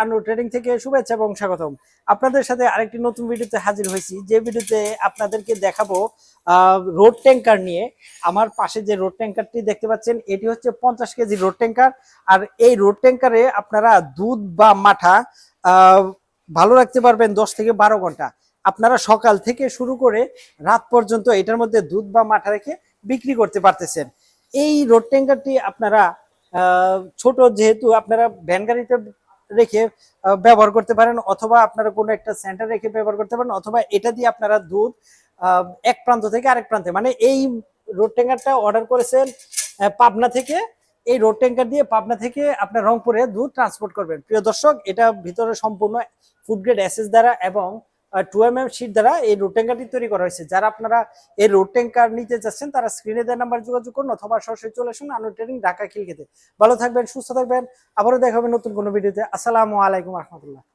আনু থেকে শুভেচ্ছা আপনাদের সাথে আরেকটি নতুন ভিডিওতে হাজির হয়েছি। যে ভিডিওতে আপনাদেরকে দেখাবো রোড নিয়ে। আমার পাশে যে রোড ট্যাঙ্কারটি দেখতে পাচ্ছেন, এটি হচ্ছে পঞ্চাশ কেজি রোড ট্যাঙ্কার। আর এই রোড আপনারা দুধ বা মাঠা ভালো রাখতে পারবেন দশ থেকে বারো ঘণ্টা। আপনারা সকাল থেকে শুরু করে রাত পর্যন্ত এটার মধ্যে দুধ বা মাঠা রেখে বিক্রি করতে পারতেছেন। এই রোড ট্যাঙ্কারটি আপনারা ছোট যেহেতু আপনারা ভ্যান গাড়িতে রেখে ব্যবহার করতে পারেন, অথবা আপনারা কোনো একটা সেন্টার রেখে ব্যবহার করতে পারেন, অথবা এটা দিয়ে আপনারা দুধ এক প্রান্ত থেকে আরেক প্রান্তে মানে এই রোড ট্যাঙ্কারটা অর্ডার করেছেন পাবনা থেকে, এই রোড ট্যাঙ্কার দিয়ে পাবনা থেকে আপনার রংপুরে দুধ ট্রান্সপোর্ট করবেন। প্রিয় দর্শক, এটা ভিতরে সম্পূর্ণ ফুড গ্রেড এসএস দ্বারা এবং টু এম এম শিট দ্বারা এই রোড ট্যাঙ্কারটি তৈরি করা হয়েছে। যারা আপনারা এই রোড ট্যাঙ্কার নিতে চাচ্ছেন তারা স্ক্রিনে দেওয়ার নাম্বার যোগাযোগ করুন অথবা সরাসরি চলে আসুন আনু ট্রেনিং ঢাকা খিলখেতে ভালো থাকবেন, সুস্থ থাকবেন। আবারও দেখা হবে নতুন কোনো ভিডিওতে। আসসালামু আলাইকুম রহমতুল্লাহ।